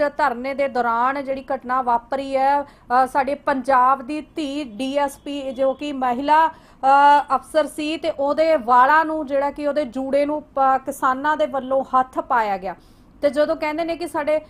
ਵਿੱਚ ਧਰਨੇ ਦੇ ਦੌਰਾਨ ਜਿਹੜੀ ਘਟਨਾ ਵਾਪਰੀ ਹੈ ਅ, ਸਾਡੇ ਪੰਜਾਬ ਦੀ ਧੀ ਡੀਐਸਪੀ ਜੋ ਕਿ ਮਹਿਲਾ ਅ, ਅਫਸਰ ਸੀ ਤੇ ਉਹਦੇ ਵਾਲਾਂ ਨੂੰ ਜਿਹੜਾ ਕਿ ਉਹਦੇ ਜੂੜੇ ਨੂੰ ਪ- ਕਿਸਾਨਾਂ ਦੇ ਵੱਲੋਂ ਹੱਥ ਪਾਇਆ ਗਿਆ। ਤੇ ਜਦੋਂ ਕਹਿੰਦੇ ਨੇ ਕਿ ਸਾਡੇ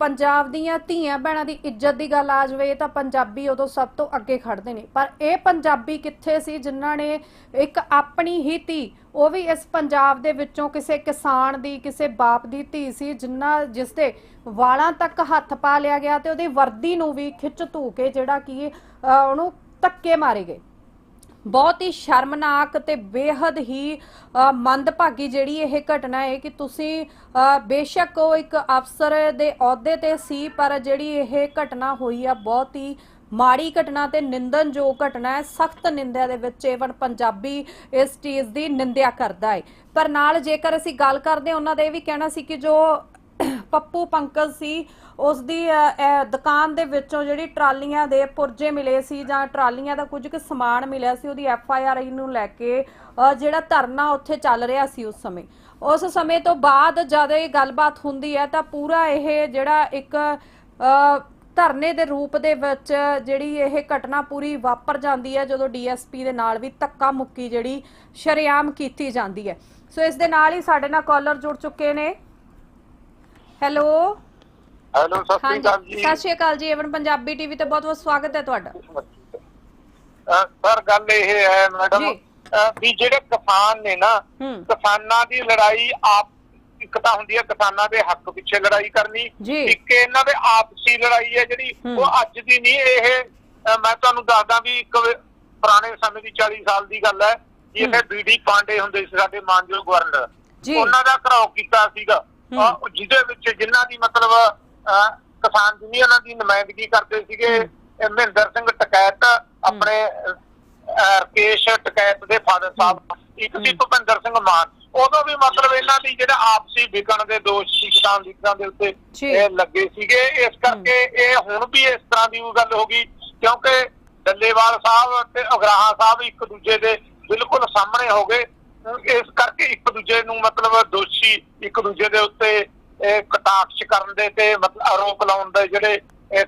ਪੰਜਾਬ ਦੀਆਂ ਧੀਆਂ ਭੈਣਾਂ ਦੀ ਇੱਜ਼ਤ ਦੀ ਗੱਲ ਆ ਜਾਵੇ ਤਾਂ ਪੰਜਾਬੀ ਉਦੋਂ ਸਭ ਤੋਂ ਅੱਗੇ ਖੜਦੇ ਨੇ। ਪਰ ਇਹ ਪੰਜਾਬੀ ਕਿੱਥੇ ਸੀ ਜਿਨ੍ਹਾਂ ਨੇ ਇੱਕ ਆਪਣੀ ਹੀ ਧੀ ਉਹ ਵੀ ਇਸ ਪੰਜਾਬ ਦੇ ਵਿੱਚੋਂ ਕਿਸੇ ਕਿਸਾਨ ਦੀ ਕਿਸੇ ਬਾਪ ਦੀ ਧੀ ਸੀ ਜਿਨ੍ਹਾਂ ਜਿਸ ਦੇ ਵਾਲਾਂ ਤੱਕ ਹੱਥ ਪਾ ਲਿਆ ਗਿਆ ਤੇ ਉਹਦੀ ਵਰਦੀ ਨੂੰ ਵੀ ਖਿੱਚ ਧੂ ਕੇ ਜਿਹੜਾ ਕਿ ਅ, ਉਹਨੂੰ ਧੱਕੇ ਮਾਰੇ ਗਏ। ਬਹੁਤ ਹੀ ਸ਼ਰਮਨਾਕ ਤੇ ਬੇਹੱਦ ਹੀ ਮੰਦਭਾਗੀ ਜਿਹੜੀ ਇਹ ਘਟਨਾ ਹੈ ਕਿ ਤੁਸੀਂ ਬੇਸ਼ੱਕ ਉਹ ਇੱਕ ਅਫਸਰ ਦੇ ਅਹੁਦੇ ਤੇ ਸੀ ਪਰ ਜਿਹੜੀ ਇਹ ਘਟਨਾ ਹੋਈ ਆ ਬਹੁਤ ਹੀ ਮਾੜੀ ਘਟਨਾ ਤੇ ਨਿੰਦਨਯੋਗ ਘਟਨਾ ਹੈ। ਸਖਤ ਨਿੰਦਿਆ ਦੇ ਵਿੱਚ ਏਵਨ ਪੰਜਾਬੀ ਇਸ ਚੀਜ਼ ਦੀ ਨਿੰਦਿਆ ਕਰਦਾ ਹੈ। ਪਰ ਨਾਲ ਜੇਕਰ ਅਸੀਂ ਗੱਲ ਕਰਦੇ ਹਾਂ, ਉਹਨਾਂ ਦਾ ਇਹ ਵੀ ਕਹਿਣਾ ਸੀ ਕਿ ਜੋ ਪੱਪੂ ਪੰਕਜ ਸੀ ਉਸ ਦੀ ਦੁਕਾਨ ਦੇ ਵਿੱਚੋਂ ਜਿਹੜੀ ਟਰਾਲੀਆਂ ਦੇ ਪੁਰਜੇ ਮਿਲੇ ਸੀ ਜਾਂ ਟਰਾਲੀਆਂ ਦਾ ਕੁਝ ਕੁ ਸਮਾਨ ਮਿਲਿਆ ਸੀ, ਉਹਦੀ ਐਫ ਆਈ ਆਰ ਨੂੰ ਲੈ ਕੇ ਜਿਹੜਾ ਧਰਨਾ ਉੱਥੇ ਚੱਲ ਰਿਹਾ ਸੀ ਉਸ ਸਮੇਂ। ਉਸ ਸਮੇਂ ਤੋਂ ਬਾਅਦ ਜਦ ਇਹ ਗੱਲਬਾਤ ਹੁੰਦੀ ਹੈ ਤਾਂ ਪੂਰਾ ਇਹ ਜਿਹੜਾ ਇੱਕ ਧਰਨੇ ਦੇ ਰੂਪ ਦੇ ਵਿੱਚ ਜਿਹੜੀ ਇਹ ਘਟਨਾ ਪੂਰੀ ਵਾਪਰ ਜਾਂਦੀ ਹੈ, ਜਦੋਂ ਡੀਐਸਪੀ ਦੇ ਨਾਲ ਵੀ ਧੱਕਾ ਮੁੱਕੀ ਜਿਹੜੀ ਸ਼ਰੇਆਮ ਕੀਤੀ ਜਾਂਦੀ ਹੈ। ਸੋ ਇਸ ਦੇ ਨਾਲ ਹੀ ਸਾਡੇ ਨਾਲ ਕਾਲਰ ਜੁੜ ਚੁੱਕੇ ਨੇ। ਹੈਲੋ? ਹੈਲੋ ਸਤਿ ਸ਼੍ਰੀ ਅਕਾਲ ਜੀ ਸਤਿ ਸ਼੍ਰੀ ਅਕਾਲ ਜੀ ਏਵਨ ਪੰਜਾਬੀ ਟੀਵੀ ਤੇ ਬਹੁਤ ਬਹੁਤ ਸਵਾਗਤ ਹੈ ਤੁਹਾਡਾ ਸਰ ਗੱਲ ਇਹ ਹੈ ਮੈਡਮ ਵੀ ਜਿਹੜੇ ਕਿਸਾਨ ਨੇ ਨਾ ਕਿਸਾਨਾਂ ਦੀ ਲੜਾਈ ਆਪ ਇੱਕ ਤਾਂ ਹੁੰਦੀ ਹੈ ਕਿਸਾਨਾਂ ਦੇ ਹੱਕ ਪਿੱਛੇ ਲੜਾਈ ਕਰਨੀ। ਇੱਕ ਇਹਨਾਂ ਦੇ ਆਪਸੀ ਲੜਾਈ ਹੈ ਜਿਹੜੀ। ਉਹ ਅੱਜ ਦੀ ਨਹੀਂ ਇਹ ਮੈਂ ਤੁਹਾਨੂੰ ਦੱਸਦਾ ਵੀ ਇੱਕ ਪੁਰਾਣੇ ਸਮੇਂ ਦੀ 40 ਸਾਲ ਦੀ ਗੱਲ ਹੈ ਜੀ ਹੂੰ। ਇੱਥੇ ਬੀਡੀ ਪਾਂਡੇ ਹੁੰਦੇ ਸੀ ਸਾਡੇ ਮਾਨਯੋਗ ਗਵਰਨਰ। ਉਹਨਾਂ ਦਾ ਘਰਾਓ ਕੀਤਾ ਸੀਗਾ ਜਿਹਦੇ ਵਿੱਚ ਜਿਨ੍ਹਾਂ ਦੀ ਮਤਲਬ ਕਿਸਾਨ ਯੂਨੀਅਨਾਂ ਦੀ ਨੁਮਾਇੰਦਗੀ ਕਰਦੇ ਸੀਗੇ। ਮਹਿੰਦਰ ਸਿੰਘ ਟਕੈਤ ਆਪਣੇ ਰਕੇਸ਼ ਟਕੈਤ ਦੇ ਫਾਦਰ ਸਾਹਿਬ। ਇੱਕ ਸੀ। ਭੁਪਿੰਦਰ ਸਿੰਘ ਮਾਨ। ਉਦੋਂ ਵੀ ਮਤਲਬ ਇਹਨਾਂ ਦੀ ਜਿਹੜਾ ਆਪਸੀ ਵਿਕਣ ਦੇ ਦੋਸ਼ ਸੀ ਕਿਸਾਨ ਲੀਡਰਾਂ ਦੇ ਉੱਤੇ। ਇਹ ਲੱਗੇ ਸੀਗੇ। ਇਸ ਕਰਕੇ ਇਹ ਹੁਣ ਵੀ ਇਸ ਤਰ੍ਹਾਂ ਦੀ ਗੱਲ ਹੋ ਗਈ ਕਿਉਂਕਿ ਡੱਲੇਵਾਲ ਸਾਹਿਬ ਤੇ ਅਗਰਾਹਾਂ ਸਾਹਿਬ ਇੱਕ ਦੂਜੇ ਦੇ ਬਿਲਕੁਲ ਸਾਹਮਣੇ ਹੋ ਗਏ। ਇਸ ਕਰਕੇ ਇੱਕ ਦੂਜੇ ਨੂੰ ਮਤਲਬ ਦੋਸ਼ੀ ਇੱਕ ਦੂਜੇ ਦੇ ਉੱਤੇ ਕਟਾਕਸ਼ ਕਰਨ ਦੇ ਤੇ ਮਤਲਬ ਆਰੋਪ ਲਾਉਣ ਦੇ ਜਿਹੜੇ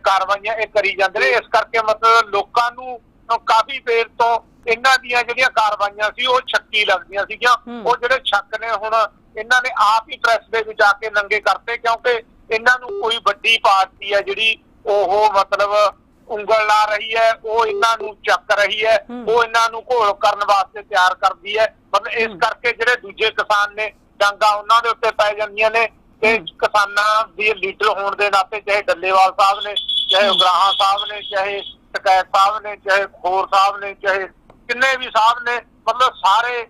ਕਾਰਵਾਈਆਂ ਇਹ ਕਰੀ ਜਾਂਦੇ ਨੇ ਇਸ ਕਰਕੇ ਮਤਲਬ ਲੋਕਾਂ ਨੂੰ ਕਾਫੀ ਦੇਰ ਤੋਂ ਇਹਨਾਂ ਦੀਆਂ ਜਿਹੜੀਆਂ ਕਾਰਵਾਈਆਂ ਸੀ ਉਹ ਛੱਕੀ ਲੱਗਦੀਆਂ ਸੀਗੀਆਂ। ਉਹ ਜਿਹੜੇ ਸ਼ੱਕ ਨੇ ਹੁਣ ਇਹਨਾਂ ਨੇ ਆਪ ਹੀ ਪ੍ਰੈਸ ਦੇ ਵਿੱਚ ਆ ਕੇ ਨੰਗੇ ਕਰਤੇ ਕਿਉਂਕਿ ਇਹਨਾਂ ਨੂੰ ਕੋਈ ਵੱਡੀ ਪਾਰਟੀ ਹੈ ਜਿਹੜੀ ਉਹ ਮਤਲਬ ਉਂਗਲ ਲਾ ਰਹੀ ਹੈ ਉਹ ਇਹਨਾਂ ਨੂੰ ਚੱਕ ਰਹੀ ਹੈ। ਉਹ ਇਹਨਾਂ ਨੂੰ ਘੋਲ ਕਰਨ ਵਾਸਤੇ ਤਿਆਰ ਕਰਦੀ ਹੈ ਮਤਲਬ ਇਸ। ਕਰਕੇ ਜਿਹੜੇ ਦੂਜੇ ਕਿਸਾਨ ਨੇ ਡਾਂਗਾ ਉਹਨਾਂ ਦੇ ਉੱਤੇ ਪੈ ਜਾਂਦੀਆਂ ਨੇ ਤੇ। ਕਿਸਾਨਾਂ ਦੀ ਲੀਡਰ ਹੋਣ ਦੇ ਨਾਤੇ ਚਾਹੇ ਡੱਲੇਵਾਲ ਸਾਹਿਬ ਨੇ ਚਾਹੇ। ਉਗਰਾਹਾਂ ਸਾਹਿਬ ਨੇ ਚਾਹੇ ਟਕੈਤ ਸਾਹਿਬ ਨੇ ਚਾਹੇ ਖੋਰ ਸਾਹਿਬ ਨੇ ਚਾਹੇ ਕਿੰਨੇ ਵੀ ਸਾਹਿਬ ਨੇ ਮਤਲਬ ਸਾਰੇ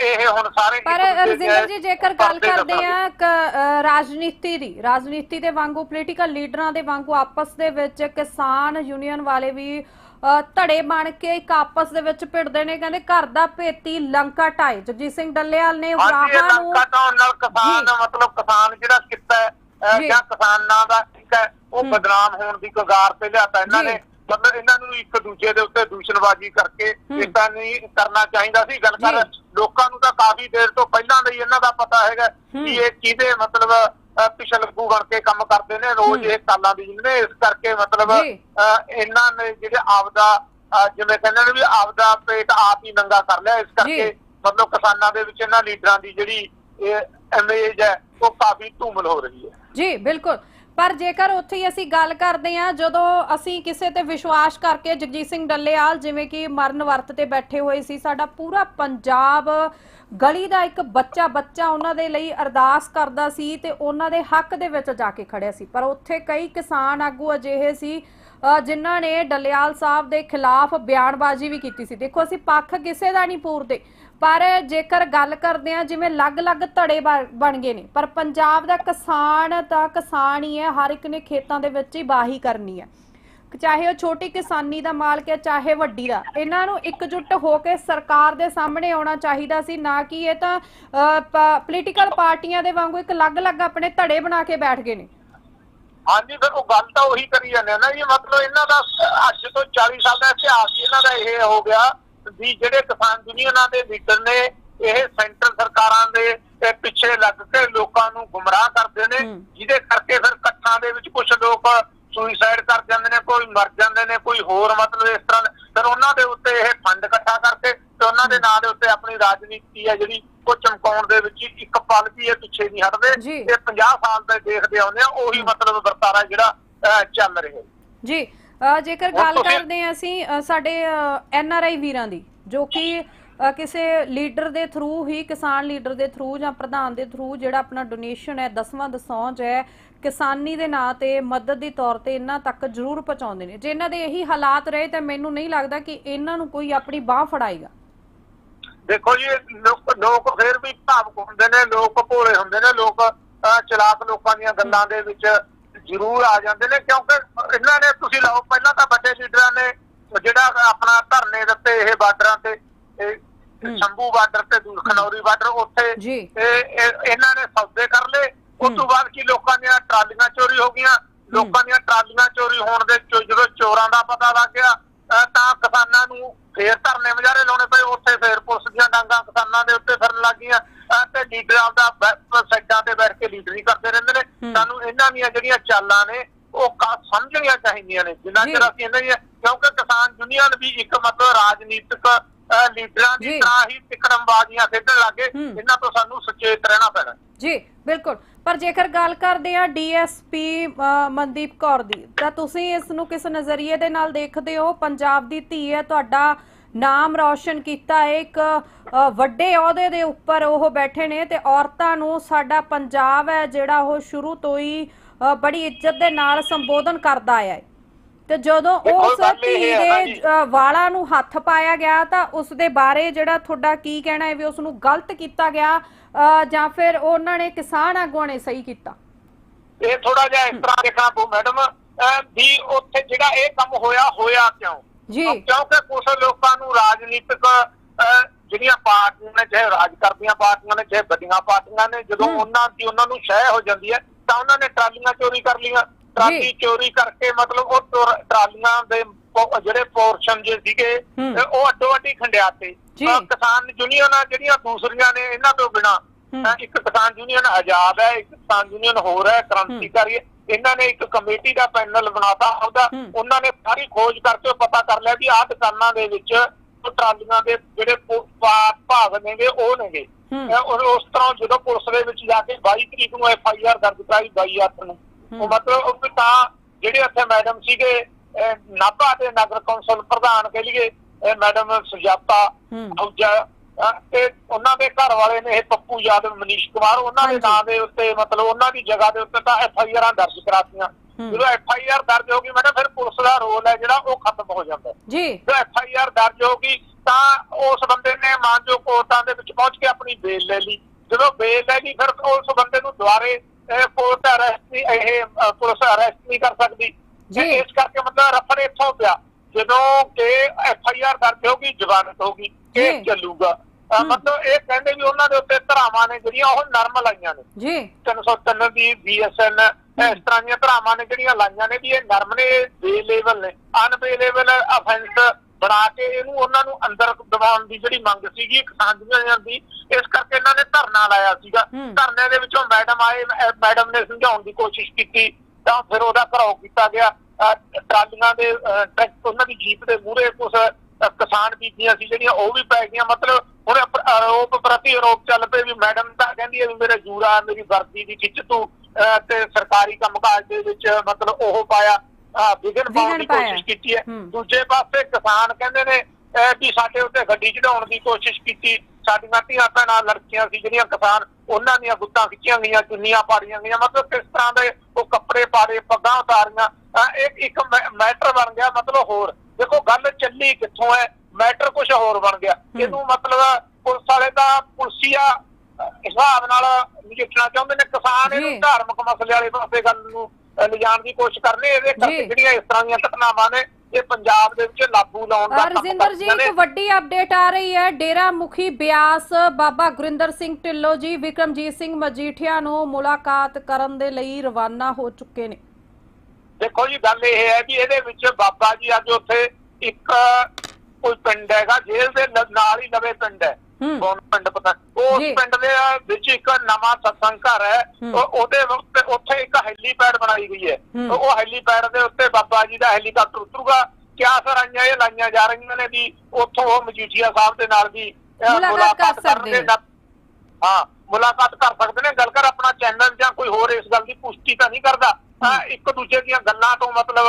ਇਹ ਹੁਣ ਸਾਰੇ ਪਰ ਰਜਿੰਦਰ ਜੀ ਜੇਕਰ ਗੱਲ ਕਰਦੇ ਆ ਰਾਜਨੀਤੀ ਦੀ ਰਾਜਨੀਤੀ ਦੇ ਵਾਂਗੂ ਪੋਲੀਟੀਕਲ ਲੀਡਰਾਂ ਦੇ ਵਾਂਗੂ ਆਪਸ ਦੇ ਵਿੱਚ ਕਿਸਾਨ ਯੂਨੀਅਨ ਵਾਲੇ ਵੀ ਧੜੇ ਬਣ ਕੇ ਇੱਕ ਆਪਸ ਦੇ ਵਿੱਚ ਭਿੜਦੇ ਨੇ ਕਹਿੰਦੇ ਘਰ ਦਾ ਭੇਤੀ ਲੰਕਾ ਢਾਏ ਜਗਜੀਤ ਸਿੰਘ ਡੱਲੇਵਾਲ ਨੇ ਉਗਰਾਹਾਂ ਨੂੰ ਲੰਕਾ ਢਾਉਣ ਨਾਲ ਕਿਸਾਨ। ਮਤਲਬ ਕਿਸਾਨ ਜਿਹੜਾ ਕਿੱਤਾ ਜੀ। ਕਿਸਾਨਾਂ ਦਾ ਠੀਕ ਹੈ ਉਹ। ਬਦਨਾਮ ਹੋਣ ਦੀ ਕਗਾਰ ਤੇ ਲਿਆਤਾ ਇਹਨਾਂ। ਨੇ ਮਤਲਬ ਇਹਨਾਂ ਨੂੰ ਇੱਕ ਦੂਜੇ ਦੇ ਉੱਤੇ ਦੂਸ਼ਣਬਾਜ਼ੀ ਕਰਕੇ ਤਰ੍ਹਾਂ ਨਹੀਂ ਕਰਨਾ ਚਾਹੀਦਾ ਸੀ ਗੱਲ ਕਰ। ਲੋਕਾਂ ਨੂੰ ਤਾਂ ਕਾਫੀ ਦੇਰ ਤੋਂ ਪਹਿਲਾਂ ਦਾ ਹੀ ਇਹਨਾਂ ਦਾ ਪਤਾ ਹੈਗਾ। ਕਿ ਇਹ ਕਿਹਦੇ ਮਤਲਬ ਪਿਛਲਗੂ ਬਣ ਕੇ ਕੰਮ ਕਰਦੇ ਨੇ ਰੋਜ਼। ਇਹ ਕਾਲਾਂ ਦੀ ਨੇ ਇਸ ਕਰਕੇ ਮਤਲਬ ਇਹਨਾਂ ਨੇ ਜਿਹੜੇ ਆਪਦਾ ਜਿਵੇਂ ਕਹਿੰਦੇ ਨੇ ਵੀ ਆਪਦਾ ਪੇਟ ਆਪ ਹੀ ਨੰਗਾ ਕਰ ਲਿਆ ਇਸ ਕਰਕੇ ਮਤਲਬ ਕਿਸਾਨਾਂ ਦੇ ਵਿੱਚ ਇਹਨਾਂ ਲੀਡਰਾਂ ਦੀ ਜਿਹੜੀ ਇਹ ਇਮੇਜ ਹੈ ਉਹ ਕਾਫੀ ਧੂਮਲ ਹੋ ਰਹੀ ਹੈ। ਜੀ ਬਿਲਕੁਲ। ਪਰ ਜੇਕਰ ਉੱਥੇ ਹੀ ਅਸੀਂ ਗੱਲ ਕਰਦੇ ਹਾਂ, ਜਦੋਂ ਅਸੀਂ ਕਿਸੇ ਤੇ ਵਿਸ਼ਵਾਸ ਕਰਕੇ ਜਗਜੀਤ ਸਿੰਘ ਡੱਲੇਵਾਲ ਜਿਵੇਂ ਕਿ ਮਰਨ ਵਰਤ ਤੇ ਬੈਠੇ ਹੋਏ ਸੀ, ਸਾਡਾ ਪੂਰਾ ਪੰਜਾਬ ਗਲੀ ਦਾ ਇੱਕ ਬੱਚਾ ਬੱਚਾ ਉਹਨਾਂ ਦੇ ਲਈ ਅਰਦਾਸ ਕਰਦਾ ਸੀ ਤੇ ਉਹਨਾਂ ਦੇ ਹੱਕ ਦੇ ਵਿੱਚ ਜਾ ਕੇ ਖੜਿਆ ਸੀ। ਪਰ ਉੱਥੇ ਕਈ ਕਿਸਾਨ ਆਗੂ ਅਜਿਹੇ ਸੀ ਜਿਨ੍ਹਾਂ ਨੇ ਡੱਲੇਵਾਲ ਸਾਹਿਬ ਦੇ ਖਿਲਾਫ ਬਿਆਨਬਾਜ਼ੀ ਵੀ ਕੀਤੀ ਸੀ। ਦੇਖੋ, ਅਸੀਂ ਪੱਖ ਕਿਸੇ ਦਾ ਨਹੀਂ ਪੂਰਦੇ। ਪਰ ਜੇਕਰ ਗੱਲ ਕਰਦੇ ਆ ਜਿਵੇਂ ਅਲੱਗ-ਅਲੱਗ ਧੜੇ ਬਣ ਗਏ ਨੇ, ਪਰ ਪੰਜਾਬ ਦਾ ਕਿਸਾਨ ਤਾਂ ਕਿਸਾਨ ਹੀ ਹੈ, ਹਰ ਇੱਕ ਨੇ ਖੇਤਾਂ ਦੇ ਵਿੱਚ ਹੀ ਬਾਹੀ ਕਰਨੀ ਹੈ। ਚਾਹੇ ਉਹ ਛੋਟੀ ਕਿਸਾਨੀ ਦਾ ਮਾਲਕ ਹੈ, ਚਾਹੇ ਵੱਡੀ ਦਾ, ਇਹਨਾਂ ਨੂੰ ਇਕਜੁੱਟ ਹੋ ਕੇ ਸਰਕਾਰ ਦੇ ਸਾਹਮਣੇ ਆਉਣਾ ਚਾਹੀਦਾ ਸੀ, ਨਾ ਕਿ ਇਹ ਤਾਂ ਪੋਲੀਟੀਕਲ ਪਾਰਟੀਆਂ ਦੇ ਵਾਂਗੂ ਇੱਕ ਅਲੱਗ-ਅਲੱਗ ਆਪਣੇ ਧੜੇ ਬਣਾ ਕੇ ਬੈਠ ਗਏ ਨੇ। ਹਾਂਜੀ ਫਿਰ ਉਹ ਗੱਲ ਤਾਂ ਉਹੀ ਕਰੀ ਜਾਂਦੇ ਨਾ ਜੀ ਮਤਲਬ ਇਹਨਾਂ ਦਾ ਅੱਜ ਤੋਂ 40 ਸਾਲ ਦਾ ਇਤਿਹਾਸ ਇਹਨਾਂ ਦਾ ਇਹ ਹੋ ਗਿਆ। ਵੀ ਜਿਹੜੇ ਕਿਸਾਨ ਯੂਨੀਅਨਾਂ ਦੇ ਲੀਡਰ ਨੇ ਇਹ ਸੈਂਟਰ ਸਰਕਾਰਾਂ ਦੇ ਪਿੱਛੇ ਲੱਗ ਕੇ ਲੋਕਾਂ ਨੂੰ ਗੁੰਮਰਾਹ ਕਰਦੇ ਨੇ। ਜਿਹਦੇ ਕਰਕੇ ਫਿਰ ਇਕੱਠਾਂ ਦੇ ਵਿੱਚ ਕੁਝ ਲੋਕ ਸੁਈਸਾਈਡ ਕਰ ਜਾਂਦੇ ਨੇ ਕੋਈ ਮਰ ਜਾਂਦੇ ਨੇ ਕੋਈ ਹੋਰ ਮਤਲਬ ਇਸ ਤਰ੍ਹਾਂ ਫਿਰ ਉਹਨਾਂ ਦੇ ਉੱਤੇ ਇਹ ਫੰਡ ਇਕੱਠਾ ਕਰਕੇ ਤੇ ਉਹਨਾਂ ਦੇ ਨਾਂ ਦੇ ਉੱਤੇ ਆਪਣੀ ਰਾਜਨੀਤੀ ਹੈ ਜਿਹੜੀ ਉਹ ਚਮਕਾਉਣ ਦੇ ਵਿੱਚ ਇੱਕ ਪਲ ਵੀ ਇਹ ਪਿੱਛੇ ਨਹੀਂ ਹਟਦੇ। ਇਹ 50 ਸਾਲ ਦੇ ਦੇਖਦੇ ਆਉਂਦੇ ਆ ਉਹੀ ਮਤਲਬ ਵਰਤਾਰਾ ਜਿਹੜਾ ਚੱਲ ਰਿਹਾ ਜੀ ਜੇਕਰ ਗੱਲ ਕਰਦੇ ਹਾਂ ਅਸੀਂ ਸਾਡੇ ਐਨ ਆਰ ਆਈ ਵੀਰਾਂ ਦੀ ਜੋ ਕਿ ਕਿਸੇ ਲੀਡਰ ਦੇ ਥਰੂ ਹੀ ਕਿਸਾਨ ਲੀਡਰ ਦੇ ਥਰੂ ਜਾਂ ਪ੍ਰਧਾਨ ਦੇ ਥਰੂ ਜਿਹੜਾ ਆਪਣਾ ਡੋਨੇਸ਼ਨ ਹੈ ਦਸਵਾਂ ਦਸੌਂਜ ਹੈ ਕਿਸਾਨੀ ਦੇ ਨਾਂ ਤੇ ਮਦਦ ਦੀ ਤੌਰ ਤੇ ਇਹਨਾਂ ਤੱਕ ਜ਼ਰੂਰ ਪਹੁੰਚਾਉਂਦੇ ਨੇ। ਜੇ ਇਹਨਾਂ ਦੇ ਇਹੀ ਹਾਲਾਤ ਰਹੇ ਤਾਂ ਮੈਨੂੰ ਨਹੀਂ ਲੱਗਦਾ ਕਿ ਇਹਨਾਂ ਨੂੰ ਕੋਈ ਆਪਣੀ ਬਾਹ ਫੜਾਏਗਾ। ਦੇਖੋ ਜੀ ਲੋਕ ਫਿਰ ਵੀ ਭਾਵੁਕ ਹੁੰਦੇ ਨੇ ਲੋਕ ਭੋਲੇ ਹੁੰਦੇ ਨੇ ਲੋਕ ਚਲਾਕ ਲੋਕਾਂ ਦੀਆਂ ਗੱਲਾਂ ਦੇ ਵਿੱਚ ਜ਼ਰੂਰ ਆ ਜਾਂਦੇ ਨੇ ਕਿਉਂਕਿ ਇਹਨਾਂ ਨੇ ਤੁਸੀਂ ਲਾਓ ਪਹਿਲਾਂ ਤਾਂ ਵੱਡੇ ਲੀਡਰਾਂ ਨੇ ਜਿਹੜਾ ਆਪਣਾ ਧਰਨੇ ਦਿੱਤੇ ਇਹ ਬਾਰਡਰਾਂ ਤੇ। ਸ਼ੰਭੂ ਬਾਰਡਰ ਤੇ ਖਨੌਰੀ ਬਾਰਡਰ ਉੱਥੇ ਇਹਨਾਂ ਨੇ ਸੌਦੇ ਕਰ ਲਏ। ਉਸ ਤੋਂ। ਬਾਅਦ ਕੀ ਲੋਕਾਂ ਦੀਆਂ ਟਰਾਲੀਆਂ ਚੋਰੀ ਹੋ ਗਈਆਂ। ਲੋਕਾਂ ਦੀਆਂ ਟਰਾਲੀਆਂ ਚੋਰੀ ਹੋਣ ਦੇ ਜਦੋਂ ਚੋਰਾਂ ਦਾ ਪਤਾ ਲੱਗ ਗਿਆ ਤਾਂ ਕਿਸਾਨਾਂ ਨੂੰ ਫੇਰ ਧਰਨੇ ਮੁਜ਼ਾਹਰੇ ਲਾਉਣੇ ਪਏ। ਉੱਥੇ ਫੇਰ ਪੁਲਿਸ ਦੀਆਂ ਡਾਂਗਾਂ ਕਿਸਾਨਾਂ ਦੇ ਉੱਤੇ ਫਿਰਨ ਲੱਗੀਆਂ ਤੇ ਲੀਡਰਾਂ ਦਾ ਸਾਈਡਾਂ ਤੇ ਬੈਠ ਕੇ ਲੀਡਰੀ ਕਰਦੇ ਰਹਿੰਦੇ ਨੇ। ਸਾਨੂੰ ਇਹਨਾਂ ਦੀਆਂ ਜਿਹੜੀਆਂ ਚਾਲਾਂ ਨੇ ਉਹ ਕਾ ਸਮਝਣੀਆਂ ਚਾਹੀਦੀਆਂ ਨੇ ਜਿੰਨਾ ਚਿਰ। ਅਸੀਂ ਇਹਨਾਂ ਦੀਆਂ ਕਿਉਂਕਿ ਕਿਸਾਨ ਯੂਨੀਅਨ ਵੀ ਇੱਕ ਮਤਲਬ ਰਾਜਨੀਤਿਕ ਲੀਡਰਾਂ ਦੀ। ਤਰ੍ਹਾਂ ਹੀ ਟਿਕੜਮਬਾਜ਼ੀਆਂ ਖੇਡਣ ਲੱਗੇ। ਇਹਨਾਂ ਤੋਂ ਸਾਨੂੰ ਸੁਚੇਤ ਰਹਿਣਾ ਪੈਣਾ ਜੀ ਬਿਲਕੁਲ ਪਰ ਜੇਕਰ ਗੱਲ ਕਰਦੇ ਆ ਡੀਐਸਪੀ ਮਨਦੀਪ ਕੌਰ ਦੀ ਤਾਂ ਤੁਸੀਂ ਇਸ ਨੂੰ ਕਿਸ ਨਜ਼ਰੀਏ ਦੇ ਨਾਲ ਦੇਖਦੇ ਹੋ ਪੰਜਾਬ ਦੀ ਧੀ ਹੈ ਤੁਹਾਡਾ ਨਾਮ ਰੌਸ਼ਨ ਕੀਤਾ ਹੈ ਇੱਕ ਵੱਡੇ ਅਹੁਦੇ ਦੇ ਉੱਪਰ ਉਹ ਬੈਠੇ ਨੇ ਤੇ ਔਰਤਾਂ ਨੂੰ ਸਾਡਾ ਪੰਜਾਬ ਹੈ ਜਿਹੜਾ ਉਹ ਸ਼ੁਰੂ ਤੋਂ ਹੀ ਬੜੀ ਇੱਜ਼ਤ ਦੇ ਨਾਲ ਸੰਬੋਧਨ ਕਰਦਾ ਆਇਆ ਹੈ। ਤੇ ਜਦੋਂ ਉਸ ਧੀ ਦੇ ਵਾਲਾਂ ਨੂੰ ਹੱਥ ਪਾਇਆ ਗਿਆ ਤਾਂ ਉਸ ਦੇ ਬਾਰੇ ਜਿਹੜਾ ਤੁਹਾਡਾ ਕੀ ਕਹਿਣਾ ਹੈ ਵੀ ਉਸ ਨੂੰ ਗਲਤ ਕੀਤਾ ਗਿਆ ਜਾਂ ਫਿਰ ਉਹਨਾਂ ਨੇ ਕਿਸਾਨ ਆਗੂਆਂ ਨੇ ਸਹੀ ਕੀਤਾ? ਇਹ ਥੋੜਾ ਜਿਹਾ ਇਸ ਤਰ੍ਹਾਂ ਦੇਖਣਾ ਪਊ ਮੈਡਮ ਵੀ ਉੱਥੇ ਜਿਹੜਾ ਇਹ ਕੰਮ ਹੋਇਆ ਹੋਇਆ ਕਿਉਂ? ਜੀ। ਕਿਉਂਕਿ ਕੁਝ ਲੋਕਾਂ ਨੂੰ ਰਾਜਨੀਤਿਕ ਜਿਹੜੀਆਂ ਪਾਰਟੀਆਂ ਨੇ ਚਾਹੇ ਰਾਜ ਕਰਦੀਆਂ ਪਾਰਟੀਆਂ ਨੇ ਚਾਹੇ ਵੱਡੀਆਂ ਪਾਰਟੀਆਂ ਨੇ ਜਦੋਂ। ਉਹਨਾਂ ਦੀ ਉਹਨਾਂ ਨੂੰ ਸ਼ਹਿ ਹੋ ਜਾਂਦੀ ਹੈ ਤਾਂ ਉਹਨਾਂ ਨੇ ਟਰਾਲੀਆਂ ਚੋਰੀ ਕਰ ਲਈਆਂ। ਟਰਾਲੀ ਚੋਰੀ ਕਰਕੇ ਮਤਲਬ ਉਹ ਟੁਰ- ਟਰਾਲੀਆਂ ਦੇ ਜਿਹੜੇ ਪੋਰਸ਼ਨ ਜੇ ਸੀਗੇ ਉਹ ਅੱਡੋ ਅੱਡੀ ਖੰਡਿਆਤੇ ਕਿਸਾਨ ਯੂਨੀਅਨਾਂ ਜਿਹੜੀਆਂ ਦੂਸਰੀਆਂ ਨੇ ਇਹਨਾਂ ਤੋਂ ਬਿਨਾ। ਇੱਕ ਕਿਸਾਨ ਯੂਨੀਅਨ ਆਜ਼ਾਦ ਹੈ ਇੱਕ ਕਿਸਾਨ ਯੂਨੀਅਨ ਹੋਰ ਹੈ ਕ੍ਰਾਂਤੀਕਾਰੀ ਇਹਨਾਂ ਨੇ ਇੱਕ ਕਮੇਟੀ ਦਾ ਪੈਨਲ ਬਣਾਤਾ ਉਹਦਾ। ਉਹਨਾਂ ਨੇ ਸਾਰੀ ਖੋਜ ਕਰਕੇ ਪਤਾ ਕਰ ਲਿਆ ਵੀ ਆਹ ਦੁਕਾਨਾਂ ਦੇ ਵਿੱਚ ਉਹ ਟਰਾਲੀਆਂ ਦੇ ਜਿਹੜੇ ਭਾਗ ਨੇਗੇ ਉਹ ਨੇਗੇ। ਉਸ ਤਰ੍ਹਾਂ ਜਦੋਂ ਪੁਲਿਸ ਦੇ ਵਿੱਚ ਜਾ ਕੇ 22 ਤਰੀਕ ਨੂੰ ਐਫ ਆਈ ਆਰ ਦਰਜ ਕਰਾਈ 22 ਅੱਠ ਨੂੰ। ਉਹ ਮਤਲਬ ਉਹ ਤਾਂ ਜਿਹੜੇ ਉੱਥੇ ਮੈਡਮ ਸੀਗੇ ਨਾਭਾ ਦੇ ਨਗਰ ਕੌਂਸਲ ਪ੍ਰਧਾਨ ਕਹ ਲਈਏ ਮੈਡਮ ਸੁਜਾਤਾ ਅਹ ਤੇ ਉਹਨਾਂ ਦੇ ਘਰ ਵਾਲੇ ਨੇ ਇਹ ਪੱਪੂ ਯਾਦਵ ਮਨੀਸ਼ ਕੁਮਾਰ ਉਹਨਾਂ ਦੇ। ਨਾਂ ਦੇ ਉੱਤੇ ਮਤਲਬ ਉਹਨਾਂ ਦੀ ਜਗ੍ਹਾ ਦੇ ਉੱਤੇ ਤਾਂ ਐਫ ਆਈ ਆਰਾਂ ਦਰਜ ਕਰਾਤੀਆਂ। ਜਦੋਂ ਐਫ ਆਈ ਆਰ ਦਰਜ ਹੋ ਗਈ ਮੈਡਮ ਫਿਰ ਪੁਲਿਸ ਦਾ ਰੋਲ ਹੈ ਜਿਹੜਾ ਉਹ ਖਤਮ ਹੋ ਜਾਂਦਾ ਜੀ। ਜਦੋਂ ਐਫ ਆਈ ਆਰ ਦਰਜ ਹੋ ਗਈ ਤਾਂ ਉਸ ਬੰਦੇ ਨੇ ਮਾਨਜੋ ਕੋਰਟਾਂ ਦੇ ਵਿੱਚ ਪਹੁੰਚ ਕੇ ਆਪਣੀ ਬੇਲ ਲੈ ਲਈ। ਜਦੋਂ ਬੇਲ ਲੈ ਲਈ ਫਿਰ ਉਸ ਬੰਦੇ ਨੂੰ ਦੁਬਾਰੇ ਕੋਰਟ ਅਰੈਸਟ ਨਹੀਂ ਇਹ ਪੁਲਿਸ ਅਰੈਸਟ ਨਹੀਂ ਕਰ ਸਕਦੀ। ਇਸ ਕਰਕੇ ਮਤਲਬ ਰਫੜ ਇੱਥੋਂ ਪਿਆ। ਜਦੋਂ ਕਿ ਐਫ ਆਈ ਆਰ ਦਰਜ ਹੋ ਗਈ ਜ਼ਮਾਨਤ ਹੋ ਗਈ ਜੀ। ਇਹ ਚੱਲੂਗਾ। ਮਤਲਬ ਇਹ ਕਹਿੰਦੇ ਵੀ ਉਹਨਾਂ ਦੇ ਉੱਤੇ ਧਰਾਵਾਂ ਨੇ ਜਿਹੜੀਆਂ ਉਹ ਨਰਮ ਲਾਈਆਂ ਨੇ। ਜੀ। 303 ਦੀ ਬੀਐਸਐਨ ਇਸ ਤਰ੍ਹਾਂ ਦੀਆਂ ਧਰਾਵਾਂ ਨੇ ਜਿਹੜੀਆਂ ਲਾਈਆਂ ਨੇ ਵੀ ਇਹ ਨਰਮ ਨੇ ਬੇ ਲੈਵਲ ਨੇ। ਅਨਬੇਲੇਬਲ ਅਫੈਂਸ ਬਣਾ ਕੇ ਇਹਨੂੰ ਉਹਨਾਂ ਨੂੰ ਅੰਦਰ ਦਬਾਉਣ ਦੀ ਜਿਹੜੀ ਮੰਗ ਸੀਗੀ ਕਿਸਾਨ ਯੂਨੀਅਨ ਦੀ ਇਸ ਕਰਕੇ ਇਹਨਾਂ ਨੇ ਧਰਨਾ ਲਾਇਆ ਸੀਗਾ। ਧਰਨੇ ਦੇ ਵਿੱਚੋਂ ਮੈਡਮ ਆਏ ਮੈਡਮ ਨੇ ਸਮਝਾਉਣ ਦੀ ਕੋਸ਼ਿਸ਼ ਕੀਤੀ ਤਾਂ ਫਿਰ ਉਹਦਾ ਘਰਾਓ ਕੀਤਾ ਗਿਆ। ਟਰਾਲੀਆਂ ਦੇ ਉਹਨਾਂ ਦੀ ਜੀਪ ਦੇ ਮੂਹਰੇ ਕੁਝ ਕਿਸਾਨ ਬੀਬੀਆਂ ਸੀ ਜਿਹੜੀਆਂ ਉਹ ਵੀ ਪੈ ਗਈਆਂ। ਮਤਲਬ ਹੁਣ ਆਰੋਪ ਪ੍ਰਤੀ ਆਰੋਪ ਚੱਲ ਪਏ ਵੀ ਮੈਡਮ ਤਾਂ ਕਹਿੰਦੀ ਹੈ ਵੀ ਮੇਰੇ ਜੂਰਾ ਮੇਰੀ ਵਰਦੀ ਦੀ ਖਿੱਚ ਤੂੰ ਤੇ ਸਰਕਾਰੀ ਕੰਮਕਾਜ ਦੇ ਵਿੱਚ ਮਤਲਬ ਉਹ ਪਾਇਆ। ਵਿਘਨ ਪਾਉਣ ਦੀ। ਕੋਸ਼ਿਸ਼ ਕੀਤੀ ਹੈ। ਦੂਜੇ ਪਾਸੇ ਕਿਸਾਨ ਕਹਿੰਦੇ ਨੇ ਵੀ ਸਾਡੇ ਉੱਤੇ ਗੱਡੀ ਚੜਾਉਣ ਦੀ ਕੋਸ਼ਿਸ਼ ਕੀਤੀ। ਸਾਡੀਆਂ ਧੀਆਂ ਭੈਣਾਂ ਲੜਕੀਆਂ ਸੀ ਜਿਹੜੀਆਂ ਕਿਸਾਨ ਉਹਨਾਂ ਦੀਆਂ ਗੁੱਤਾਂ ਖਿੱਚੀਆਂ ਗਈਆਂ ਚੁੰਨੀਆਂ ਪਾੜੀਆਂ ਗਈਆਂ। ਮਤਲਬ ਕਿਸ ਤਰ੍ਹਾਂ ਦੇ ਉਹ ਕੱਪੜੇ ਪਾੜੇ ਪੱਗਾਂ ਉਤਾਰੀਆਂ। ਇੱਕ ਇੱਕ ਮੈਟਰ ਬਣ ਗਿਆ ਮਤਲਬ ਹੋਰ। ਦੇਖੋ ਗੱਲ ਚੱਲੀ ਕਿੱਥੋਂ ਹੈ ਮੈਟਰ ਕੁਝ ਹੋਰ ਬਣ ਗਿਆ। ਇਹਨੂੰ ਮਤਲਬ ਪੁਲਿਸ ਵਾਲੇ ਦਾ ਪੁਲਸੀਆ ਹਿਸਾਬ ਨਾਲ ਨਜਿੱਠਣਾ ਚਾਹੁੰਦੇ ਨੇ ਕਿਸਾਨ। ਇਹਨੂੰ ਧਾਰਮਿਕ ਮਸਲੇ ਵਾਲੇ ਪਾਸੇ ਗੱਲ ਨੂੰ ਲਿਜਾਣ ਦੀ ਕੋਸ਼ਿਸ਼ ਕਰਨੇ ਇਹਦੇ ਕਰਕੇ। ਜਿਹੜੀਆਂ ਇਸ ਤਰ੍ਹਾਂ ਦੀਆਂ ਘਟਨਾਵਾਂ ਨੇ ਇਹ ਪੰਜਾਬ ਦੇ ਵਿੱਚ ਲਾਗੂ ਲਾਉਣ ਦਾ ਕੰਮ ਰਜਿੰਦਰ ਜੀ ਇੱਕ ਵੱਡੀ ਅਪਡੇਟ ਆ ਰਹੀ ਹੈ ਡੇਰਾ ਮੁਖੀ ਬਿਆਸ ਬਾਬਾ ਗੁਰਿੰਦਰ ਸਿੰਘ ਢਿੱਲੋਂ ਜੀ ਵਿਕਰਮਜੀਤ ਸਿੰਘ ਮਜੀਠੀਆ ਨੂੰ ਮੁਲਾਕਾਤ ਕਰਨ ਦੇ ਲਈ ਰਵਾਨਾ ਹੋ ਚੁੱਕੇ ਨੇ ਦੇਖੋ ਜੀ ਗੱਲ ਇਹ ਹੈ ਵੀ ਇਹਦੇ ਵਿੱਚ ਬਾਬਾ ਜੀ ਅੱਜ ਉੱਥੇ ਇੱਕ ਕੋਈ ਪਿੰਡ ਹੈਗਾ ਜੇਲ੍ਹ ਦੇ ਨਾਲ ਹੀ ਨਵੇਂ ਪਿੰਡ ਹੈ। ਬੌਨ ਪਿੰਡ ਪਤਾ ਉਸ। ਪਿੰਡ ਦੇ ਵਿੱਚ ਇੱਕ ਨਵਾਂ ਸਤਸੰਗ ਘਰ ਹੈ ਹੂੰ। ਉਹ- ਉਹਦੇ ਉੱਥੇ ਇੱਕ ਹੈਲੀਪੈਡ ਬਣਾਈ ਗਈ ਹੈ। ਉਹ ਹੈਲੀਪੈਡ ਦੇ ਉੱਤੇ ਬਾਬਾ ਜੀ ਦਾ ਹੈਲੀਕਾਪਟਰ ਉਤਰੂਗਾ ਕਿਆ ਸਰਾਈਆਂ ਇਹ ਲਾਈਆਂ ਜਾ ਰਹੀਆਂ ਨੇ ਵੀ ਉੱਥੋਂ ਉਹ ਮਜੀਠੀਆ ਸਾਹਿਬ ਦੇ ਨਾਲ ਵੀ ਮੁਲਾਕਾਤ ਕਰ ਸਕਦੇ ਕਰਨਗੇ। ਨੇ। ਹਾਂ ਮੁਲਾਕਾਤ ਕਰ ਸਕਦੇ ਨੇ ਗੱਲ ਕਰ ਆਪਣਾ ਚੈਨਲ ਜਾਂ ਕੋਈ ਹੋਰ ਇਸ ਗੱਲ ਦੀ ਪੁਸ਼ਟੀ ਤਾਂ ਨਹੀਂ ਕਰਦਾ ਇੱਕ ਦੂਜੇ ਦੀਆਂ ਗੱਲਾਂ ਤੋਂ ਮਤਲਬ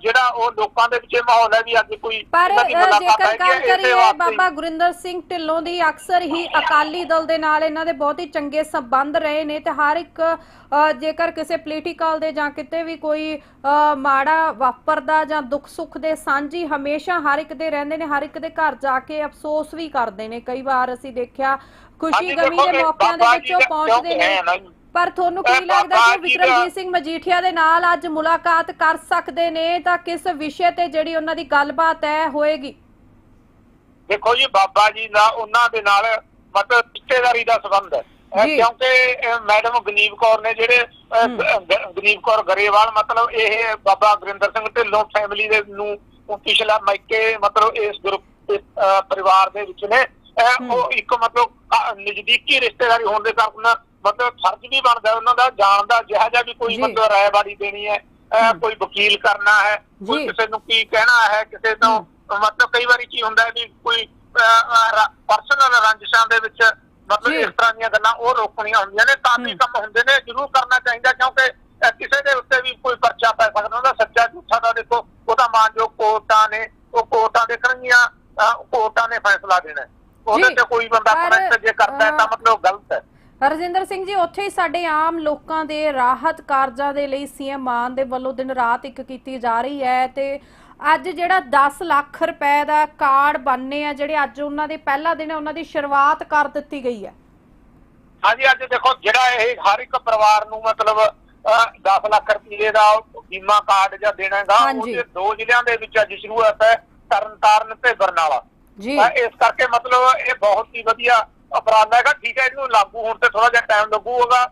ਜਿਹੜਾ ਉਹ ਲੋਕਾਂ ਦੇ ਵਿੱਚ ਮਾਹੌਲ ਹੈ ਵੀ ਅੱਜ ਕੋਈ ਪਰ ਜੇਕਰ ਗੱਲ ਕਰੀਏ। ਬਾਬਾ ਗੁਰਿੰਦਰ ਸਿੰਘ ਢਿੱਲੋਂ ਦੀ ਅਕਸਰ ਹੀ ਅਕਾਲੀ ਦਲ ਦੇ ਨਾਲ ਇਹਨਾਂ ਦੇ ਬਹੁਤ ਹੀ ਚੰਗੇ ਸੰਬੰਧ ਰਹੇ ਨੇ ਤੇ ਹਰ ਇੱਕ ਜੇਕਰ ਕਿਸੇ ਪੋਲੀਟੀਕਲ ਦੇ ਜਾਂ ਕਿਤੇ ਵੀ ਕੋਈ ਮਾੜਾ ਵਾਪਰਦਾ ਜਾਂ ਦੁੱਖ ਸੁੱਖ ਦੇ ਸਾਂਝੀ ਹਮੇਸ਼ਾ ਹਰ ਇੱਕ ਦੇ ਰਹਿੰਦੇ ਨੇ ਹਰ ਇੱਕ ਦੇ ਘਰ ਜਾ ਕੇ ਅਫਸੋਸ ਵੀ ਕਰਦੇ ਨੇ ਕਈ ਵਾਰ ਅਸੀਂ ਦੇਖਿਆ ਖੁਸ਼ੀ ਗਮੀ ਦੇ ਮੌਕਿਆਂ ਦੇ ਵਿੱਚ ਉਹ ਪਹੁੰਚਦੇ ਨੇ। ਪਰ ਤੁਹਾਨੂੰ ਕੀ ਲੱਗਦਾ ਕਿ ਵਿਕਰਮਜੀਤ ਸਿੰਘ ਮਜੀਠੀਆ ਦੇ ਨਾਲ ਅੱਜ ਮੁਲਾਕਾਤ ਕਰ ਸਕਦੇ ਨੇ ਤਾਂ ਕਿਸ ਵਿਸ਼ੇ ਤੇ ਜਿਹੜੀ ਉਹਨਾਂ ਦੀ ਗੱਲਬਾਤ ਹੈ ਹੋਏਗੀ ਦੇਖੋ ਜੀ ਬਾਬਾ ਜੀ ਦਾ ਉਹਨਾਂ ਦੇ ਨਾਲ ਮਤਲਬ ਰਿਸ਼ਤੇਦਾਰੀ ਦਾ ਸੰਬੰਧ ਹੈ। ਕਿਉਂਕਿ ਮੈਡਮ ਗਨੀਵ ਕੌਰ ਨੇ ਜਿਹੜੇ ਅਹ, ਹਮ। ਗ- ਗ- ਗਨੀਵ ਕੌਰ ਗਰੇਵਾਲ ਮਤਲਬ ਇਹ ਬਾਬਾ ਗੁਰਿੰਦਰ ਸਿੰਘ ਢਿੱਲੋਂ ਫੈਮਿਲੀ ਦੇ ਨੂੰ ਪਿਛਲਾ ਮਾਇਕੇ ਮਤਲਬ ਇਸ ਗਰੁੱਪ ਪਰਿਵਾਰ ਦੇ ਵਿੱਚ ਨੇ। ਉਹ ਇੱਕ ਮਤਲਬ ਨਜ਼ਦੀਕੀ ਰਿਸ਼ਤੇਦਾਰੀ ਹੋਣ ਦੇ ਕਾਰਨ ਮਤਲਬ ਫਰਜ਼ ਵੀ ਬਣਦਾ ਉਹਨਾਂ ਦਾ ਜਾਣ ਦਾ ਜਿਹੜਾ ਜਿਹਾ ਵੀ ਕੋਈ। ਮਤਲਬ ਰਾਇਬਾੜੀ ਦੇਣੀ ਹੈ। ਕੋਈ ਵਕੀਲ ਕਰਨਾ ਹੈ ਕੋਈ। ਕਿਸੇ ਨੂੰ ਕੀ ਕਹਿਣਾ ਹੈ ਕਿਸੇ ਤੋਂ ਮਤਲਬ ਕਈ ਵਾਰੀ ਕੀ ਹੁੰਦਾ ਹੈ ਵੀ ਕੋਈ ਪਰਸਨਲ ਰੰਜਿਸ਼ਾਂ ਦੇ ਵਿੱਚ ਮਤਲਬ। ਇਸ ਤਰ੍ਹਾਂ ਦੀਆਂ ਗੱਲਾਂ ਉਹ ਰੋਕਣੀਆਂ ਹੁੰਦੀਆਂ ਨੇ ਤਾਂ ਵੀ। ਕੰਮ ਹੁੰਦੇ ਨੇ ਜ਼ਰੂਰ ਕਰਨਾ ਚਾਹੀਦਾ ਕਿਉਂਕਿ ਕਿਸੇ ਦੇ ਉੱਤੇ ਵੀ ਕੋਈ ਪਰਚਾ ਪੈ ਸਕਦਾ ਉਹਦਾ ਸੱਚਾ ਝੂਠਾ ਦਾ ਦੇਖੋ ਉਹ ਤਾਂ ਮਾਨਯੋਗ ਕੋਰਟਾਂ ਨੇ ਉਹ ਕੋਰਟਾਂ ਦੇਖਣਗੀਆਂ ਅਹ, ਕੋਰਟਾਂ ਨੇ ਫੈਸਲਾ ਦੇਣਾ। ਉਹਦੇ। ਤੇ ਕੋਈ ਬੰਦਾ ਕਮੈਂਟ ਜੇ ਕਰਦਾ ਤਾਂ ਮਤਲਬ ਗਲਤ ਹੈ ਹਰਜਿੰਦਰ ਸਿੰਘ ਜੀ ਉੱਥੇ ਹੀ ਸਾਡੇ ਆਮ ਲੋਕਾਂ ਦੇ ਰਾਹਤ ਕਾਰਜਾਂ ਦੇ ਲਈ ਸੀਐਮ ਮਾਨ ਦੇ ਵੱਲੋਂ ਦਿਨ ਰਾਤ ਇੱਕ ਕੀਤੀ ਜਾ ਰਹੀ ਹੈ ਤੇ ਅੱਜ ਜਿਹੜਾ 10 ਲੱਖ ਰੁਪਏ ਦਾ ਕਾਰਡ ਬਣਨੇ ਆ ਜਿਹੜੇ ਅੱਜ ਉਹਨਾਂ ਦੇ ਪਹਿਲਾ ਦਿਨ ਹੈ ਉਹਨਾਂ ਦੀ ਸ਼ੁਰੂਆਤ ਕਰ ਦਿੱਤੀ ਗਈ ਹੈ। ਹਾਂਜੀ ਅੱਜ ਦੇਖੋ ਜਿਹੜਾ ਇਹ ਹਰ ਇੱਕ ਪਰਿਵਾਰ ਨੂੰ ਮਤਲਬ ਅਹ, 10 ਲੱਖ ਰੁਪਏ ਦਾ ਬੀਮਾ ਕਾਰਡ ਜਾਂ ਦੇਣਾ ਹੈਗਾ ਹਾਂਜੀ। ਉਹਦੇ ਦੋ ਜ਼ਿਲ੍ਹਿਆਂ ਦੇ ਵਿੱਚ ਅੱਜ ਸ਼ੁਰੂਆਤ ਹੈ ਤਰਨਤਾਰਨ ਤੇ ਬਰਨਾਲਾ। ਜੀ। ਇਸ ਕਰਕੇ ਮਤਲਬ ਇਹ ਬਹੁਤ ਹੀ ਵਧੀਆ ਉਪਰਾਲਾ ਹੈਗਾ ਠੀਕ ਹੈ ਇਹਨੂੰ ਲਾਗੂ ਹੋਣ ਤੇ ਥੋੜਾ ਜਿਹਾ ਟਾਈਮ ਲੱਗੂਗਾ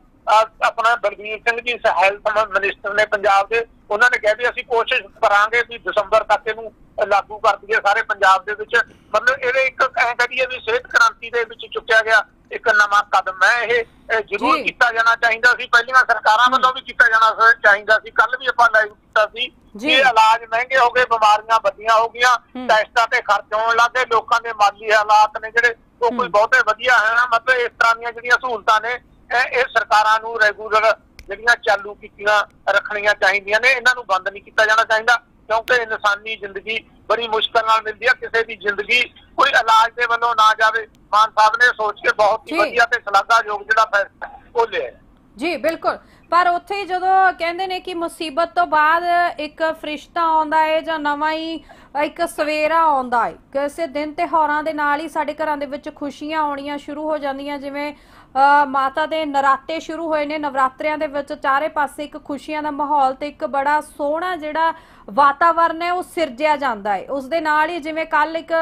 ਆਪਣਾ ਬਲਬੀਰ ਸਿੰਘ ਜੀ ਹੈਲਥ ਮਿਨਿਸਟਰ ਨੇ ਪੰਜਾਬ ਦੇ ਉਹਨਾਂ ਨੇ ਕਿਹਾ ਵੀ ਅਸੀਂ ਕੋਸ਼ਿਸ਼ ਕਰਾਂਗੇ ਵੀ ਦਸੰਬਰ ਤੱਕ ਇਹਨੂੰ ਲਾਗੂ ਕਰ ਦਈਏ ਸਾਰੇ ਪੰਜਾਬ ਦੇ ਵਿੱਚ। ਮਤਲਬ ਇਹਦੇ ਇੱਕ ਐਂ ਕਹੀਏ ਵੀ ਸਿਹਤ ਕ੍ਰਾਂਤੀ ਦੇ ਵਿੱਚ ਚੁੱਕਿਆ ਗਿਆ ਇੱਕ ਨਵਾਂ ਕਦਮ ਹੈ ਇਹ। ਜ਼ਰੂਰ। ਕੀਤਾ ਜਾਣਾ ਚਾਹੀਦਾ ਸੀ। ਪਹਿਲੀਆਂ ਸਰਕਾਰਾਂ ਵੱਲੋਂ ਵੀ ਕੀਤਾ ਜਾਣਾ ਚਾਹੀਦਾ ਸੀ। ਕੱਲ ਵੀ ਆਪਾਂ ਲਾਈਵ ਕੀਤਾ ਸੀ। ਕਿ ਇਲਾਜ ਮਹਿੰਗੇ ਹੋ ਗਏ ਬਿਮਾਰੀਆਂ ਵੱਡੀਆਂ ਹੋ ਗਈਆਂ। ਟੈਸਟਾਂ ਤੇ ਖਰਚ ਹੋਣ ਲੱਗੇ ਲੋਕਾਂ ਦੇ ਮਾਲੀ ਹਾਲਾਤ ਨੇ ਜਿਹੜੇ ਉਹ ਕੋਈ। ਬਹੁਤੇ ਵਧੀਆ ਹੈ ਮਤਲਬ ਇਸ ਤਰ੍ਹਾਂ ਦੀਆਂ ਜਿਹੜੀਆਂ ਸਹੂਲਤਾਂ ਨੇ ਇਹ ਸਰਕਾਰਾਂ ਨੂੰ ਰੈਗੂਲਰ ਜਿਹੜੀਆਂ ਚਾਲੂ ਕੀਤੀਆਂ ਰੱਖਣੀਆਂ ਚਾਹੀਦੀਆਂ ਨੇ ਇਹਨਾਂ ਨੂੰ ਬੰਦ ਨਹੀਂ ਕੀਤਾ ਜਾਣਾ ਚਾਹੀਦਾ ਕਿਉਂਕਿ ਇਨਸਾਨੀ ਜ਼ਿੰਦਗੀ ਬੜੀ ਮੁਸ਼ਕਲ ਨਾਲ ਮਿਲਦੀ ਹੈ ਕਿਸੇ ਦੀ ਜ਼ਿੰਦਗੀ ਕੋਈ ਇਲਾਜ ਦੇ ਵੱਲੋਂ ਨਾ ਜਾਵੇ ਮਾਨ ਸਾਹਿਬ ਨੇ ਸੋਚ ਕੇ ਬਹੁਤ। ਹੀ ਵਧੀਆ ਤੇ ਸ਼ਲਾਘਾਯੋਗ ਜਿਹੜਾ ਫੈਸਲਾ ਉਹ ਲਿਆ। ਜੀ ਬਿਲਕੁਲ। ਪਰ ਉੱਥੇ ਜਦੋਂ ਕਹਿੰਦੇ ਨੇ ਕਿ ਮੁਸੀਬਤ ਤੋਂ ਬਾਅਦ ਇੱਕ ਫਰਿਸ਼ਤਾ ਆਉਂਦਾ ਹੈ ਜਾਂ ਨਵਾਂ ਹੀ ਇੱਕ ਸਵੇਰਾ ਆਉਂਦਾ ਏ ਕਿਸੇ ਦਿਨ ਤਿਉਹਾਰਾਂ ਦੇ ਨਾਲ ਹੀ ਸਾਡੇ ਘਰਾਂ ਦੇ ਵਿੱਚ ਖੁਸ਼ੀਆਂ ਆਉਣੀਆਂ ਸ਼ੁਰੂ ਹੋ ਜਾਂਦੀਆਂ ਜਿਵੇਂ ਅ, ਮਾਤਾ ਦੇ ਨਰਾਤੇ ਸ਼ੁਰੂ ਹੋਏ ਨੇ ਨਵਰਾਤਰਿਆਂ ਦੇ ਵਿੱਚ ਚਾਰੇ ਪਾਸੇ ਇੱਕ ਖੁਸ਼ੀਆਂ ਦਾ ਮਾਹੌਲ ਤੇ ਇੱਕ ਬੜਾ ਸੋਹਣਾ ਜਿਹੜਾ ਵਾਤਾਵਰਨ ਹੈ ਉਹ ਸਿਰਜਿਆ ਜਾਂਦਾ ਹੈ ਉਸ ਦੇ ਨਾਲ ਹੀ ਜਿਵੇਂ ਕੱਲ ਇੱਕ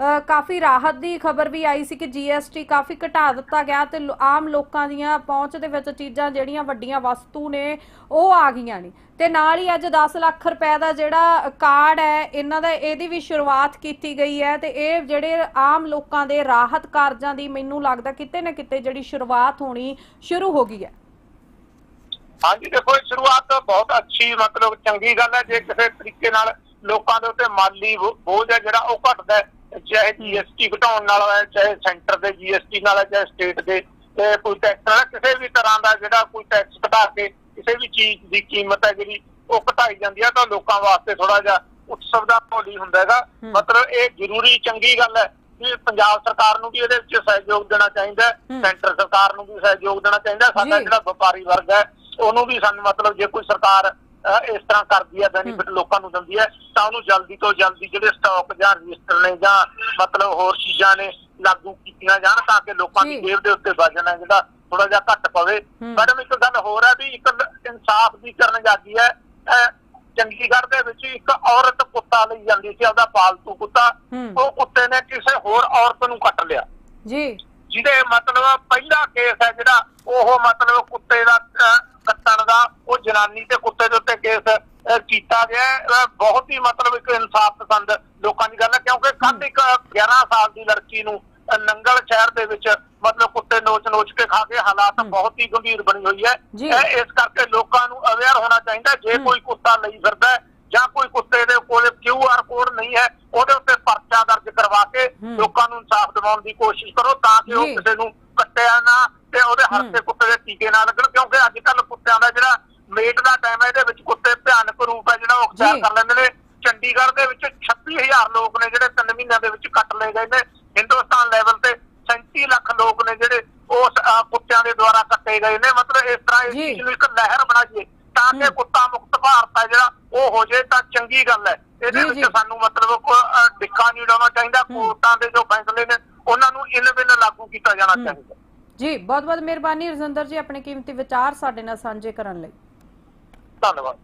ਕਾਫੀ ਰਾਹਤ ਦੀ ਖਬਰ ਵੀ ਆਈ ਸੀ ਕਿ ਜੀਐਸਟੀ ਕਾਫੀ ਘਟਾ ਦਿੱਤਾ ਗਿਆ ਤੇ ਆਮ ਲੋਕਾਂ ਦੀਆਂ ਪਹੁੰਚ ਦੇ ਵਿੱਚ ਚੀਜ਼ਾਂ ਜਿਹੜੀਆਂ ਵੱਡੀਆਂ ਵਸਤੂ ਨੇ, ਉਹ ਆ ਗਈਆਂ ਨੇ। ਤੇ ਨਾਲ ਹੀ ਅੱਜ 10 ਲੱਖ ਰੁਪਏ ਦਾ ਜਿਹੜਾ ਕਾਰਡ ਹੈ, ਇਹਨਾਂ ਦਾ ਇਹਦੀ ਵੀ ਸ਼ੁਰੂਆਤ ਕੀਤੀ ਗਈ ਹੈ ਤੇ ਇਹ ਜਿਹੜੇ ਆਮ ਲੋਕਾਂ ਦੇ ਰਾਹਤ ਕਾਰਜਾਂ ਦੀ ਮੈਨੂੰ ਲੱਗਦਾ ਕਿਤੇ ਨਾ ਕਿਤੇ ਜਿਹੜੀ ਸ਼ੁਰੂਆਤ ਹੋਣੀ ਸ਼ੁਰੂ ਹੋ ਗਈ ਹੈ। ਹਾਂਜੀ, ਦੇਖੋ ਸ਼ੁਰੂਆਤ ਬਹੁਤ ਅੱਛੀ, ਮਤਲਬ ਚੰਗੀ ਗੱਲ ਹੈ। ਜੇ ਕਿਸੇ ਤਰੀਕੇ ਨਾਲ ਲੋਕਾਂ ਦੇ ਉੱਤੇ ਮਾਲੀ ਬੋਝ ਹੈ, ਜਿਹੜਾ ਉਹ ਘਟਦਾ ਹੈ ਚਾਹੇ ਜੀਐਸਟੀ ਘਟਾਉਣ ਨਾਲ ਹੈ ਚਾਹੇ ਸੈਂਟਰ ਦੇ ਜੀਐਸਟੀ ਨਾਲ ਹੈ ਚਾਹੇ ਸਟੇਟ ਦੇ ਤੇ ਕੋਈ ਟੈਕਸ ਨਾਲ ਕਿਸੇ ਵੀ ਤਰ੍ਹਾਂ ਦਾ ਜਿਹੜਾ ਕੋਈ ਟੈਕਸ ਘਟਾ ਕੇ ਕਿਸੇ ਵੀ ਚੀਜ਼ ਦੀ ਕੀਮਤ ਹੈ ਜਿਹੜੀ ਉਹ ਘਟਾਈ ਜਾਂਦੀ ਹੈ ਤਾਂ ਲੋਕਾਂ ਵਾਸਤੇ ਥੋੜਾ ਜਿਹਾ ਉਤਸਵ ਦਾ ਮਾਹੌਲ ਹੁੰਦਾ ਹੈਗਾ। ਮਤਲਬ ਇਹ ਜ਼ਰੂਰੀ ਚੰਗੀ ਗੱਲ ਹੈ ਕਿ ਪੰਜਾਬ ਸਰਕਾਰ ਨੂੰ ਵੀ ਇਹਦੇ ਵਿੱਚ ਸਹਿਯੋਗ ਦੇਣਾ ਚਾਹੀਦਾ। ਸੈਂਟਰ ਸਰਕਾਰ ਨੂੰ ਵੀ ਸਹਿਯੋਗ ਦੇਣਾ ਚਾਹੀਦਾ। ਸਾਡਾ। ਜਿਹੜਾ ਵਪਾਰੀ ਵਰਗ ਹੈ ਉਹਨੂੰ ਵੀ ਸਾਨੂੰ ਮਤਲਬ ਜੇ ਕੋਈ ਸਰਕਾਰ ਇਸ ਤਰ੍ਹਾਂ ਕਰਦੀ ਹੈ। ਬੈਨੀਫਿਟ ਲੋਕਾਂ ਨੂੰ ਦਿੰਦੀ ਹੈ ਤਾਂ ਉਹਨੂੰ ਜਲਦੀ ਤੋਂ ਜਲਦੀ ਜਿਹੜੇ ਸਟਾਕ ਜਾਂ ਰਜਿਸਟਰ ਨੇ ਜਾਂ ਮਤਲਬ ਹੋਰ ਚੀਜ਼ਾਂ ਨੇ ਲਾਗੂ ਕੀਤੀਆਂ ਜਾਣ ਤਾਂ ਕਿ ਲੋਕਾਂ ਦੀ। ਜੇਬ ਦੇ ਉੱਤੇ ਵਜਨ ਹੈ ਜਿਹੜਾ ਥੋੜਾ ਜਿਹਾ ਘੱਟ ਪਵੇ। ਮੈਡਮ ਇੱਕ ਗੱਲ ਹੋਰ ਹੈ ਵੀ ਇੱਕ ਇਨਸਾਫ ਦੀ ਕਰਨ ਜਾਂਦੀ ਹੈ ਚੰਡੀਗੜ੍ਹ ਦੇ ਵਿੱਚ ਇੱਕ ਔਰਤ ਕੁੱਤਾ ਲਈ ਜਾਂਦੀ ਸੀ ਉਹਦਾ ਪਾਲਤੂ ਕੁੱਤਾ। ਉਹ ਕੁੱਤੇ ਨੇ ਕਿਸੇ ਹੋਰ ਔਰਤ ਨੂੰ ਕੱਟ ਲਿਆ। ਜੀ। ਜਿਹਦੇ ਮਤਲਬ ਪਹਿਲਾ ਕੇਸ ਹੈ ਜਿਹੜਾ ਉਹ ਮਤਲਬ ਕੁੱਤੇ ਦਾ ਕੱਟਣ ਦਾ ਉਹ ਜਨਾਨੀ ਤੇ ਕੁੱਤੇ ਦੇ ਉੱਤੇ ਕੇਸ ਕੀਤਾ ਗਿਆ ਬਹੁਤ ਹੀ ਮਤਲਬ ਇੱਕ ਇਨਸਾਫ ਪਸੰਦ ਲੋਕਾਂ ਦੀ ਗੱਲ ਹੈ ਕਿਉਂਕਿ ਕੱਲ ਇੱਕ 11 ਸਾਲ ਦੀ ਲੜਕੀ ਨੂੰ ਨੰਗਲ ਸ਼ਹਿਰ ਦੇ ਵਿੱਚ ਮਤਲਬ ਕੁੱਤੇ ਨੋਚ ਨੋਚ ਕੇ ਖਾ ਕੇ ਹਾਲਾਤ ਬਹੁਤ ਹੀ ਗੰਭੀਰ ਬਣੀ ਹੋਈ ਹੈ। ਇਸ ਕਰਕੇ ਲੋਕਾਂ ਨੂੰ ਅਵੇਅਰ ਹੋਣਾ ਚਾਹੀਦਾ ਜੇ ਕੋਈ ਕੁੱਤਾ ਲਈ ਫਿਰਦਾ ਹੈ ਜਾਂ ਕੋਈ ਕੁੱਤੇ ਦੇ ਕੋਲ ਕਿਊ ਆਰ ਕੋਡ ਨਹੀਂ ਹੈ ਉਹਦੇ ਉੱਤੇ ਪਰਚਾ ਦਰਜ ਕਰਵਾ ਕੇ। ਲੋਕਾਂ ਨੂੰ ਇਨਸਾਫ ਦਿਵਾਉਣ ਦੀ ਕੋਸ਼ਿਸ਼ ਕਰੋ ਤਾਂ ਕਿ ਉਹ। ਕਿਸੇ ਨੂੰ ਕੱਟਿਆ ਨਾ ਤੇ ਉਹਦੇ ਹੱਥ ਤੇ ਕੁੱਤੇ ਦੇ ਟੀਕੇ ਨਾ ਲੱਗਣ ਕਿਉਂਕਿ ਅੱਜ ਕੱਲ ਕੁੱਤਿਆਂ ਦਾ ਜਿਹੜਾ ਮੇਟ ਦਾ ਟਾਈਮ ਹੈ ਇਹਦੇ ਵਿੱਚ ਕੁੱਤੇ ਭਿਆਨਕ ਰੂਪ ਹੈ ਜਿਹੜਾ ਉਹ ਅਖਤਿਆਰ। ਕਰ ਲੈਂਦੇ ਨੇ ਚੰਡੀਗੜ੍ਹ ਦੇ ਵਿੱਚ 26000 ਲੋਕ ਨੇ ਜਿਹੜੇ 3 ਮਹੀਨਿਆਂ ਦੇ ਵਿੱਚ ਕੱਟ ਲਏ ਗਏ ਨੇ ਹਿੰਦੁਸਤਾਨ ਲੈਵਲ ਤੇ 37 ਲੱਖ ਲੋਕ ਨੇ ਜਿਹੜੇ ਉਸ ਕੁੱਤਿਆਂ ਦੇ ਦੁਆਰਾ ਕੱਟੇ ਗਏ ਨੇ ਮਤਲਬ ਇਸ ਤਰ੍ਹਾਂ ਇਸ। ਚੀਜ਼ ਨੂੰ ਇੱਕ ਲਹਿਰ ਬਣਾਈਏ ਤਾਂ ਕਿ। ਕੁੱਤਾ ਮੁਕਤ ਭਾਰਤ ਹੈ ਜਿਹੜਾ ਉਹ ਹੋ ਜੇ ਤਾਂ ਚੰਗੀ ਗੱਲ ਹੈ ਇਹਦੇ ਵਿੱਚ। ਸਾਨੂੰ ਮਤਲਬ ਡਿੱਕਾ ਨਹੀਂ ਲਾਉਣਾ ਚਾਹੀਦਾ। ਕੋਰਟਾਂ ਦੇ ਜੋ ਫੈਸਲੇ ਨੇ ਉਹਨਾਂ ਨੂੰ ਇਨ ਬਿਨ ਲਾਗੂ ਕੀਤਾ ਜਾਣਾ। ਚਾਹੀਦਾ ਜੀ ਬਹੁਤ ਬਹੁਤ ਮਿਹਰਬਾਨੀ ਰਜਿੰਦਰ ਜੀ ਆਪਣੇ ਕੀਮਤੀ ਵਿਚਾਰ ਸਾਡੇ ਨਾਲ ਸਾਂਝੇ ਕਰਨ ਲਈ ਧੰਨਵਾਦ।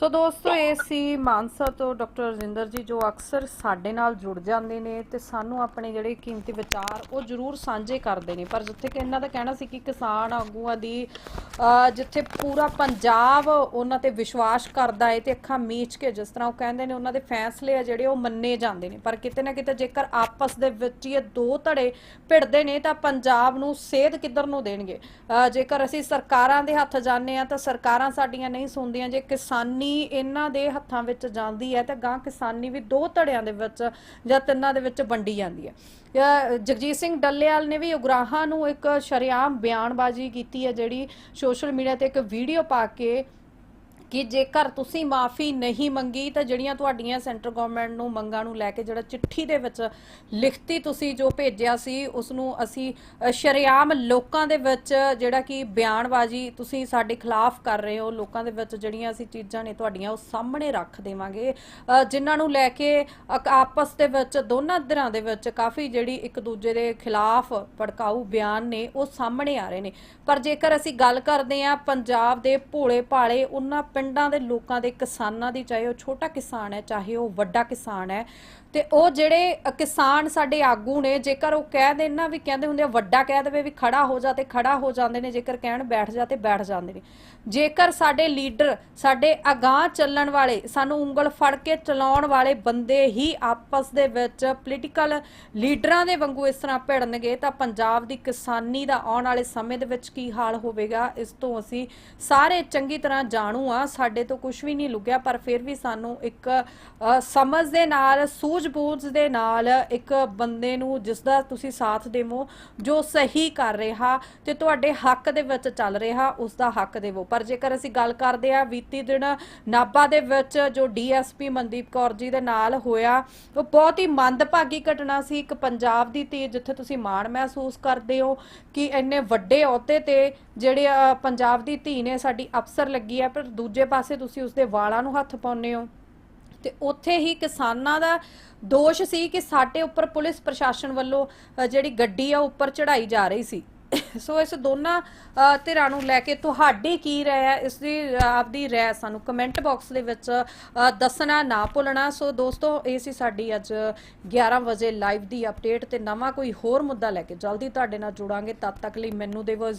ਸੋ ਦੋਸਤੋ, ਇਹ ਸੀ ਮਾਨਸਾ ਤੋਂ ਡਾਕਟਰ ਰਜਿੰਦਰ ਜੀ, ਜੋ ਅਕਸਰ ਸਾਡੇ ਨਾਲ ਜੁੜ ਜਾਂਦੇ ਨੇ ਤੇ ਸਾਨੂੰ ਆਪਣੇ ਜਿਹੜੇ ਕੀਮਤੀ ਵਿਚਾਰ ਉਹ ਜ਼ਰੂਰ ਸਾਂਝੇ ਕਰਦੇ ਨੇ। ਪਰ ਜਿੱਥੇ ਕਿ ਇਹਨਾਂ ਦਾ ਕਹਿਣਾ ਸੀ ਕਿ ਕਿਸਾਨ ਆਗੂਆਂ ਦੀ ਜਿੱਥੇ ਪੂਰਾ ਪੰਜਾਬ ਉਹਨਾਂ ਤੇ ਵਿਸ਼ਵਾਸ ਕਰਦਾ ਹੈ ਤੇ ਅੱਖਾਂ ਮੀਚ ਕੇ ਜਿਸ ਤਰ੍ਹਾਂ ਉਹ ਕਹਿੰਦੇ ਨੇ, ਉਹਨਾਂ ਦੇ ਫੈਸਲੇ ਆ ਜਿਹੜੇ ਉਹ ਮੰਨੇ ਜਾਂਦੇ ਨੇ। ਪਰ ਕਿਤੇ ਨਾ ਕਿਤੇ ਜੇਕਰ ਆਪਸ ਦੇ ਵਿੱਚ ਹੀ ਇਹ ਦੋ ਧੜੇ ਭਿੜਦੇ ਨੇ ਤਾਂ ਪੰਜਾਬ ਨੂੰ ਸੇਧ ਕਿੱਧਰ ਨੂੰ ਦੇਣਗੇ? ਜੇਕਰ ਅਸੀਂ ਸਰਕਾਰਾਂ ਦੇ ਹੱਥ ਜਾਂਦੇ ਆ ਤਾਂ ਸਰਕਾਰਾਂ ਸਾਡੀਆਂ ਨਹੀਂ ਸੁਣਦੀਆਂ, ਜੇ ਕਿਸਾਨੀ ਇਹਨਾਂ ਦੇ ਹੱਥਾਂ ਵਿੱਚ ਜਾਂਦੀ ਹੈ ਤੇ ਗਾਂ ਕਿਸਾਨੀ ਵੀ ਦੋ ਧੜਿਆਂ ਦੇ ਵਿੱਚ ਜਾਂ ਤਿੰਨਾਂ ਦੇ ਵਿੱਚ ਵੰਡੀ ਜਾਂਦੀ ਹੈ। ਅਹ ਜਗਜੀਤ ਸਿੰਘ ਡੱਲੇਵਾਲ ਨੇ ਵੀ ਉਗਰਾਹਾਂ ਨੂੰ ਇੱਕ ਸ਼ਰੇਆਮ ਬਿਆਨਬਾਜ਼ੀ ਕੀਤੀ ਹੈ, ਜਿਹੜੀ ਸੋਸ਼ਲ ਮੀਡੀਆ ਤੇ ਇੱਕ ਵੀਡੀਓ ਪਾ ਕੇ ਕਿ ਜੇਕਰ ਤੁਸੀਂ ਮਾਫੀ ਨਹੀਂ ਮੰਗੀ ਤਾਂ ਜਿਹੜੀਆਂ ਤੁਹਾਡੀਆਂ ਸੈਂਟਰ ਗਵਰਨਮੈਂਟ ਨੂੰ ਮੰਗਾਂ ਨੂੰ ਲੈ ਕੇ ਜਿਹੜਾ ਚਿੱਠੀ ਦੇ ਵਿੱਚ ਲਿਖਤੀ ਤੁਸੀਂ ਜੋ ਭੇਜਿਆ ਸੀ ਉਸ ਨੂੰ ਅਸੀਂ ਅ, ਸ਼ਰੇਆਮ ਲੋਕਾਂ ਦੇ ਵਿੱਚ ਜਿਹੜਾ ਕਿ ਬਿਆਨਬਾਜ਼ੀ ਤੁਸੀਂ ਸਾਡੇ ਖਿਲਾਫ ਕਰ ਰਹੇ ਹੋ ਲੋਕਾਂ ਦੇ ਵਿੱਚ ਜਿਹੜੀਆਂ ਅਸੀਂ ਚੀਜ਼ਾਂ ਨੇ ਤੁਹਾਡੀਆਂ ਉਹ ਸਾਹਮਣੇ ਰੱਖ ਦੇਵਾਂਗੇ। ਜਿਨ੍ਹਾਂ ਨੂੰ ਲੈ ਕੇ ਅਕ- ਆਪਸ ਦੇ ਵਿੱਚ ਦੋਨਾਂ ਧਿਰਾਂ ਦੇ ਵਿੱਚ ਕਾਫੀ ਜਿਹੜੀ ਇੱਕ ਦੂਜੇ ਦੇ ਖਿਲਾਫ ਭੜਕਾਊ ਬਿਆਨ ਨੇ ਉਹ ਸਾਹਮਣੇ ਆ ਰਹੇ ਨੇ। ਪਰ ਜੇਕਰ ਅਸੀਂ ਗੱਲ ਕਰਦੇ ਹਾਂ ਪੰਜਾਬ ਦੇ ਭੋਲੇ ਭਾਲੇ ਉਹਨਾਂ ਪਿੰਡਾਂ ਦੇ ਲੋਕਾਂ ਦੇ ਕਿਸਾਨਾਂ ਦੀ, ਚਾਹੇ ਉਹ ਛੋਟਾ ਕਿਸਾਨ ਹੈ, ਚਾਹੇ ਉਹ ਵੱਡਾ ਕਿਸਾਨ ਹੈ ਤੇ ਉਹ ਜਿਹੜੇ ਕਿਸਾਨ ਸਾਡੇ ਆਗੂ ਨੇ, ਜੇਕਰ ਉਹ ਕਹਿ ਦੇਣ ਨਾ ਵੀ ਕਹਿੰਦੇ ਹੁੰਦੇ ਆ, ਵੱਡਾ ਕਹਿ ਦੇਵੇ ਵੀ ਖੜਾ ਹੋ ਜਾ ਤੇ ਖੜਾ ਹੋ ਜਾਂਦੇ ਨੇ, ਜੇਕਰ ਕਹਿਣ ਬੈਠ ਜਾ ਤੇ ਬੈਠ ਜਾਂਦੇ ਨੇ। ਜੇਕਰ ਸਾਡੇ ਲੀਡਰ, ਸਾਡੇ ਅਗਾਹ ਚੱਲਣ ਵਾਲੇ, ਸਾਨੂੰ ਉਂਗਲ ਫੜ ਕੇ ਚਲਾਉਣ ਵਾਲੇ ਬੰਦੇ ਹੀ ਆਪਸ ਦੇ ਵਿੱਚ ਪੋਲੀਟੀਕਲ ਲੀਡਰਾਂ ਦੇ ਵਾਂਗੂ ਇਸ ਤਰ੍ਹਾਂ ਭਿੜਨਗੇ, ਤਾਂ ਪੰਜਾਬ ਦੀ ਕਿਸਾਨੀ ਦਾ ਆਉਣ ਵਾਲੇ ਸਮੇਂ ਦੇ ਵਿੱਚ ਕੀ ਹਾਲ ਹੋਵੇਗਾ, ਇਸ ਤੋਂ ਅਸੀਂ ਸਾਰੇ ਚੰਗੀ ਤਰ੍ਹਾਂ ਜਾਣੂ ਆ ਸਾਡੇ ਤੋਂ ਕੁਝ ਵੀ ਨਹੀਂ ਲੁਕਿਆ, ਪਰ ਫਿਰ ਵੀ ਸਾਨੂੰ ਇੱਕ ਸਮਝ ਦੇ ਨਾਲ ਸੂਝ-ਬੂਝ ਦੇ ਨਾਲ ਇੱਕ ਬੰਦੇ ਨੂੰ ਜਿਸ ਦਾ ਤੁਸੀਂ ਸਾਥ ਦੇਵੋ, ਜੋ ਸਹੀ ਕਰ ਰਿਹਾ ਤੇ ਤੁਹਾਡੇ ਹੱਕ ਦੇ ਵਿੱਚ ਚੱਲ ਰਿਹਾ ਉਸ ਦਾ ਹੱਕ ਦੇਵੋ। ਪਰ ਜੇਕਰ ਅਸੀਂ ਗੱਲ ਕਰਦੇ ਆ ਬੀਤੀ ਦਿਨ ਨਾਭਾ ਦੇ ਵਿੱਚ ਜੋ ਡੀਐਸਪੀ ਮਨਦੀਪ ਕੌਰ ਜੀ ਦੇ ਨਾਲ ਹੋਇਆ, ਉਹ ਬਹੁਤ ਹੀ ਮੰਦਭਾਗੀ ਘਟਨਾ ਸੀ। ਇੱਕ ਪੰਜਾਬ ਦੀ ਧੀ ਜਿੱਥੇ ਤੁਸੀਂ ਮਾਣ ਮਹਿਸੂਸ ਕਰਦੇ ਹੋ ਕਿ ਇੰਨੇ ਵੱਡੇ ਅਹੁਦੇ ਤੇ ਜਿਹੜੇ ਪੰਜਾਬ ਦੀ ਧੀ ਨੇ ਸਾਡੀ ਅਫਸਰ ਲੱਗੀ ਹੈ, ਪਰ ਦੂਜੇ ਪਾਸੇ ਤੁਸੀਂ ਉਸਦੇ ਵਾਲਾਂ ਨੂੰ ਹੱਥ ਪਾਉਂਦੇ ਹੋ। ਤੇ ਉੱਥੇ ਹੀ ਕਿਸਾਨਾਂ ਦਾ ਦੋਸ਼ ਸੀ ਕਿ ਸਾਡੇ ਉੱਪਰ ਪੁਲਿਸ ਪ੍ਰਸ਼ਾਸਨ ਵੱਲੋਂ ਜਿਹੜੀ ਗੱਡੀ ਆ, ਉੱਪਰ ਚੜਾਈ ਜਾ ਰਹੀ ਸੀ। ਸੋ ਇਸ ਦੋਨਾਂ ਧਿਰਾਂ ਨੂੰ ਲੈ ਕੇ ਤੁਹਾਡੀ ਕੀ ਰਾਏ ਹੈ? ਇਸ ਦੀ ਆਪਦੀ ਰਾਏ ਸਾਨੂੰ ਕਮੈਂਟ ਬਾਕਸ ਦੇ ਵਿੱਚ ਦੱਸਣਾ, ਨਾ ਭੁੱਲਣਾ। ਸੋ ਦੋਸਤੋ, ਇਹ ਸੀ ਸਾਡੀ ਅੱਜ 11 ਵਜੇ ਲਾਈਵ ਦੀ ਅਪਡੇਟ ਤੇ ਨਵਾਂ ਕੋਈ ਹੋਰ ਮੁੱਦਾ ਲੈ ਕੇ ਜਲਦੀ ਤੁਹਾਡੇ ਨਾਲ ਜੁੜਾਂਗੇ। ਤਦ ਤੱਕ ਲਈ ਮੈਨੂੰ ਦੇਵੋ